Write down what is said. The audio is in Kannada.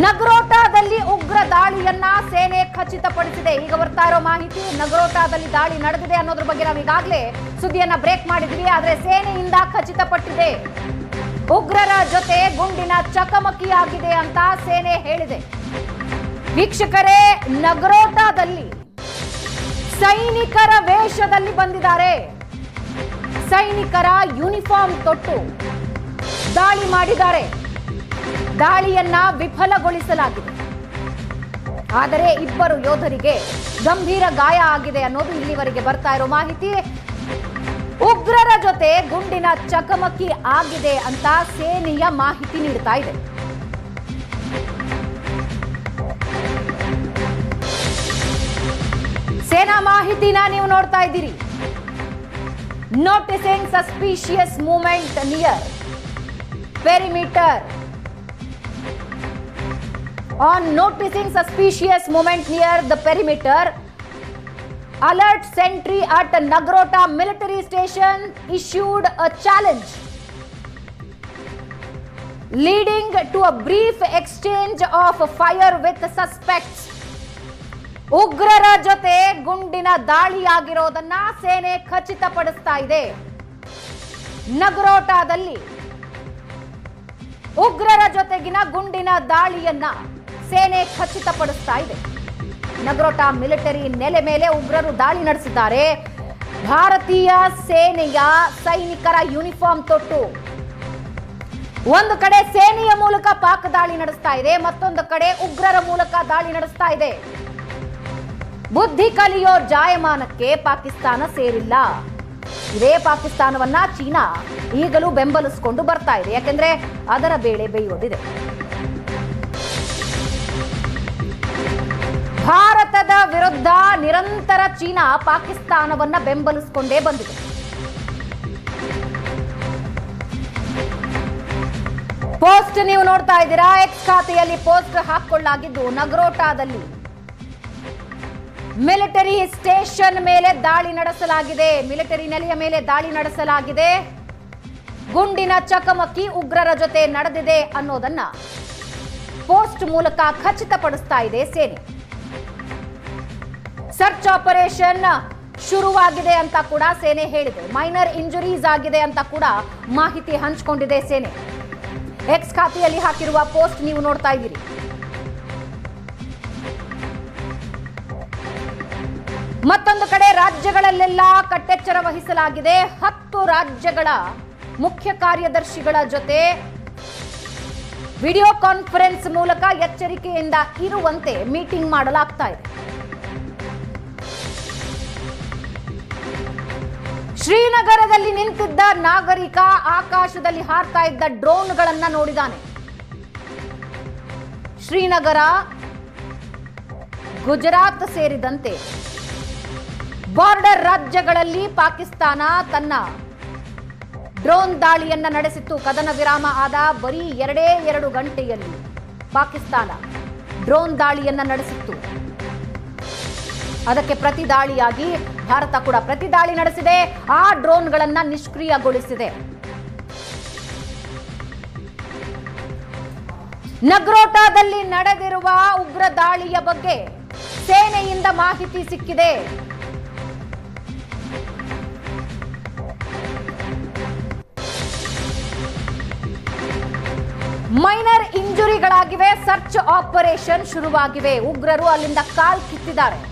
ನಗ್ರೋಟಾದಲ್ಲಿ ಉಗ್ರ ದಾಳಿಯನ್ನ ಸೇನೆ ಖಚಿತಪಡಿಸಿದೆ. ಈಗ ಬರ್ತಾ ಇರೋ ಮಾಹಿತಿ ನಗ್ರೋಟಾದಲ್ಲಿ ದಾಳಿ ನಡೆದಿದೆ ಅನ್ನೋದ್ರ ಬಗ್ಗೆ ನಾವು ಈಗಾಗಲೇ ಸುದ್ದಿಯನ್ನ ಬ್ರೇಕ್ ಮಾಡಿದ್ವಿ, ಆದ್ರೆ ಸೇನೆಯಿಂದ ಖಚಿತಪಟ್ಟಿದೆ. ಉಗ್ರರ ಜೊತೆ ಗುಂಡಿನ ಚಕಮಕಿಯಾಗಿದೆ ಅಂತ ಸೇನೆ ಹೇಳಿದೆ. ವೀಕ್ಷಕರೇ, ನಗ್ರೋಟಾದಲ್ಲಿ ಸೈನಿಕರ ವೇಷದಲ್ಲಿ ಬಂದಿದ್ದಾರೆ. ಸೈನಿಕರ ಯೂನಿಫಾರ್ಮ್ ತೊಟ್ಟು ದಾಳಿ ಮಾಡಿದ್ದಾರೆ. ದಾಳಿಯನ್ನ ವಿಫಲಗೊಳಿಸಲಾಗಿದೆ. ಆದರೆ ಇಬ್ಬರು ಯೋಧರಿಗೆ ಗಂಭೀರ ಗಾಯ ಆಗಿದೆ ಅನ್ನೋದು ಇಲ್ಲಿವರೆಗೆ ಬರ್ತಾ ಇರೋ ಮಾಹಿತಿ. ಉಗ್ರರ ಜೊತೆ ಗುಂಡಿನ ಚಕಮಕಿ ಆಗಿದೆ ಅಂತ ಸೇನೆಯ ಮಾಹಿತಿ ನೀಡ್ತಾ ಇದೆ. ಸೇನಾ ಮಾಹಿತಿನ ನೀವು ನೋಡ್ತಾ ಇದ್ದೀರಿ. Noticing suspicious movement near perimeter. On noticing suspicious movement near the perimeter alert sentry at nagrota military station issued a challenge leading to a brief exchange of fire with suspects ಉಗ್ರರ ಜೊತೆ ಗುಂಡಿನ ದಾಳಿಯಾಗಿರೋದನ್ನ ಸೇನೆ ಖಚಿತಪಡಿಸ್ತಾ ಇದೆ ನಗರೋಟಾದಲ್ಲಿ ಉಗ್ರರ ಜೊತೆಗಿನ ಗುಂಡಿನ ದಾಳಿಯನ್ನ ಸೇನೆ ಖಚಿತಪಡಿಸ್ತಾ ಇದೆ. ನಗ್ರೋಟಾ ಮಿಲಿಟರಿ ನೆಲೆ ಮೇಲೆ ಉಗ್ರರು ದಾಳಿ ನಡೆಸಿದ್ದಾರೆ. ಭಾರತೀಯ ಸೇನೆಯ ಸೈನಿಕರ ಯೂನಿಫಾರ್ಮ್ ತೊಟ್ಟು. ಒಂದು ಕಡೆ ಸೇನೆಯ ಮೂಲಕ ಪಾಕ್ ದಾಳಿ ನಡೆಸ್ತಾ ಇದೆ, ಮತ್ತೊಂದು ಕಡೆ ಉಗ್ರರ ಮೂಲಕ ದಾಳಿ ನಡೆಸ್ತಾ ಇದೆ. ಬುದ್ಧಿ ಕಲಿಯೋ ಜಾಯಮಾನಕ್ಕೆ ಪಾಕಿಸ್ತಾನ ಸೇರಿಲ್ಲ. ಇದೇ ಪಾಕಿಸ್ತಾನವನ್ನ ಚೀನಾ ಈಗಲೂ ಬೆಂಬಲಿಸಿಕೊಂಡು ಬರ್ತಾ ಇದೆ. ಯಾಕೆಂದ್ರೆ ಅದರ ಬೇಳೆ ಬೇಯೋದಿದೆ. ವಿರುದ್ಧ ನಿರಂತರ ಚೀನಾ ಪಾಕಿಸ್ತಾನವನ್ನ ಬೆಂಬಲಿಸಿಕೊಂಡೇ ಬಂದಿದೆ. ಪೋಸ್ಟ್ ನೀವು ನೋಡ್ತಾ ಇದ್ದೀರಾ? ಎಕ್ಸ್ ಖಾತೆಯಲ್ಲಿ ಪೋಸ್ಟ್ ಹಾಕೊಳ್ಳಾಗಿದ್ದು ನಗರೋಟಾದಲ್ಲಿ. ಮಿಲಿಟರಿ ಸ್ಟೇಷನ್ ಮೇಲೆ ದಾಳಿ ನಡೆಸಲಾಗಿದೆ. ಮಿಲಿಟರಿ ನೆಲೆಯ ಮೇಲೆ ದಾಳಿ ನಡೆಸಲಾಗಿದೆ. ಗುಂಡಿನ ಚಕಮಕಿ ಉಗ್ರರ ಜೊತೆ ನಡೆದಿದೆ ಅನ್ನೋದನ್ನ ಪೋಸ್ಟ್ ಮೂಲಕ ಖಚಿತಪಡಿಸ್ತಾ ಇದೆ ಸೇನೆ. ಸರ್ಚ್ ಆಪರೇಷನ್ ಶುರುವಾಗಿದೆ ಅಂತ ಕೂಡ ಸೇನೆ ಹೇಳಿದೆ. ಮೈನರ್ ಇಂಜುರೀಸ್ ಆಗಿದೆ ಅಂತ ಕೂಡ ಮಾಹಿತಿ ಹಂಚಿಕೊಂಡಿದೆ ಸೇನೆ. ಎಕ್ಸ್ ಖಾತೆಯಲ್ಲಿ ಹಾಕಿರುವ ಪೋಸ್ಟ್ ನೀವು ನೋಡ್ತಾ ಇದ್ದೀರಿ. ಮತ್ತೊಂದು ಕಡೆ ರಾಜ್ಯಗಳಲ್ಲೆಲ್ಲ ಕಟ್ಟೆಚ್ಚರ ವಹಿಸಲಾಗಿದೆ. ಹತ್ತು ರಾಜ್ಯಗಳ ಮುಖ್ಯ ಕಾರ್ಯದರ್ಶಿಗಳ ಜೊತೆ ವಿಡಿಯೋ ಕಾನ್ಫರೆನ್ಸ್ ಮೂಲಕ ಎಚ್ಚರಿಕೆಯಿಂದ ಇರುವಂತೆ ಮೀಟಿಂಗ್ ಮಾಡಲಾಗ್ತಾ ಇದೆ. ಶ್ರೀನಗರದಲ್ಲಿ ನಿಂತಿದ್ದ ನಾಗರಿಕ ಆಕಾಶದಲ್ಲಿ ಹಾರ್ತಾ ಇದ್ದ ಡ್ರೋನ್ಗಳನ್ನ ನೋಡಿದಾನೆ. ಶ್ರೀನಗರ, ಗುಜರಾತ್ ಸೇರಿದಂತೆ ಬಾರ್ಡರ್ ರಾಜ್ಯಗಳಲ್ಲಿ ಪಾಕಿಸ್ತಾನ ತನ್ನ ಡ್ರೋನ್ ದಾಳಿಯನ್ನ ನಡೆಸಿತ್ತು. ಕದನ ವಿರಾಮ ಆದ ಬರೀ ಎರಡೇ ಎರಡು ಗಂಟೆಯಲ್ಲಿ ಪಾಕಿಸ್ತಾನ ಡ್ರೋನ್ ದಾಳಿಯನ್ನ ನಡೆಸಿತ್ತು. ಅದಕ್ಕೆ ಪ್ರತಿದಾಳಿಯಾಗಿ ಭಾರತ ಕೂಡ ಪ್ರತಿದಾಳಿ ನಡೆಸಿದೆ. ಆ ಡ್ರೋನ್ಗಳನ್ನ ನಿಷ್ಕ್ರಿಯಗೊಳಿಸಿದೆ. ನಗ್ರೋಟಾದಲ್ಲಿ ನಡೆದಿರುವ ಉಗ್ರ ದಾಳಿಯ ಬಗ್ಗೆ ಸೇನೆಯಿಂದ ಮಾಹಿತಿ ಸಿಕ್ಕಿದೆ. ಮೈನರ್ ಇಂಜುರಿಗಳಾಗಿವೆ, ಸರ್ಚ್ ಆಪರೇಷನ್ ಶುರುವಾಗಿವೆ. ಉಗ್ರರು ಅಲ್ಲಿಂದ ಕಾಲ್ ಕಿತ್ತಿದ್ದಾರೆ.